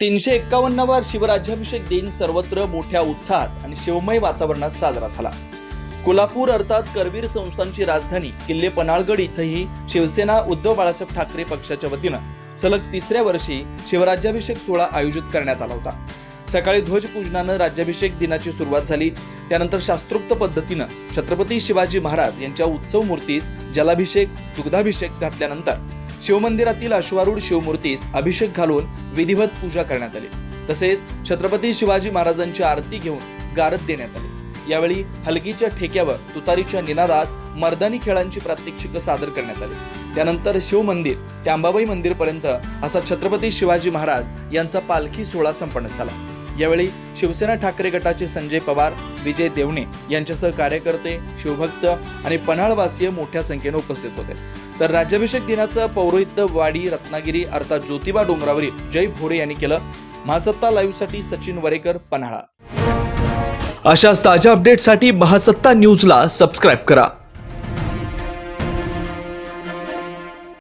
तीनशे एक्कावन्नावा शिवराज्याभिषेक दिन सर्वत्र मोठ्या उत्साहात आणि शिवमय वातावरणात साजरा झाला. कोल्हापूर अर्थात करवीर संस्थांची राजधानी किल्ले पन्हाळगड इथंही शिवसेना उद्धव बाळासाहेब ठाकरे पक्षाच्या वतीनं सलग तिसऱ्या वर्षी शिवराज्याभिषेक सोहळा आयोजित करण्यात आला होता. सकाळी ध्वजपूजनानं राज्याभिषेक दिनाची सुरुवात झाली. त्यानंतर शास्त्रोक्त पद्धतीनं छत्रपती शिवाजी महाराज यांच्या उत्सव मूर्तीस जलाभिषेक दुग्धाभिषेक घातल्यानंतर शिवमंदिरातील अश्वारूढ शिवमूर्तीस अभिषेक घालून विधिवत पूजा करण्यात आली. तसेच छत्रपती शिवाजी महाराजांची आरती घेऊन गारद देण्यात आली. यावेळी हलगीच्या ठेक्यावर तुतारीच्या निनादात मर्दानी खेळांची प्रात्यक्षिकं सादर करण्यात आली. त्यानंतर शिवमंदिर ते अंबाबाई मंदिर पर्यंत असा छत्रपती शिवाजी महाराज यांचा पालखी सोहळा संपन्न झाला. यावेळी शिवसेना ठाकरे गटाचे संजय पवार विजय देवणे यांच्यासह कार्यकर्ते शिवभक्त आणि पन्हाळवासीय मोठ्या संख्येने उपस्थित होते. तर राज्याभिषेक दिनाचं पौरोहित्य वाडी रत्नागिरी अर्थात ज्योतिबा डोंगरावरील जय भोरे यांनी केलं. महासत्ता लाईव्हसाठी सचिन वरेकर पन्हाळा. अशाच ताज्या अपडेटसाठी महासत्ता न्यूजला सबस्क्राईब करा.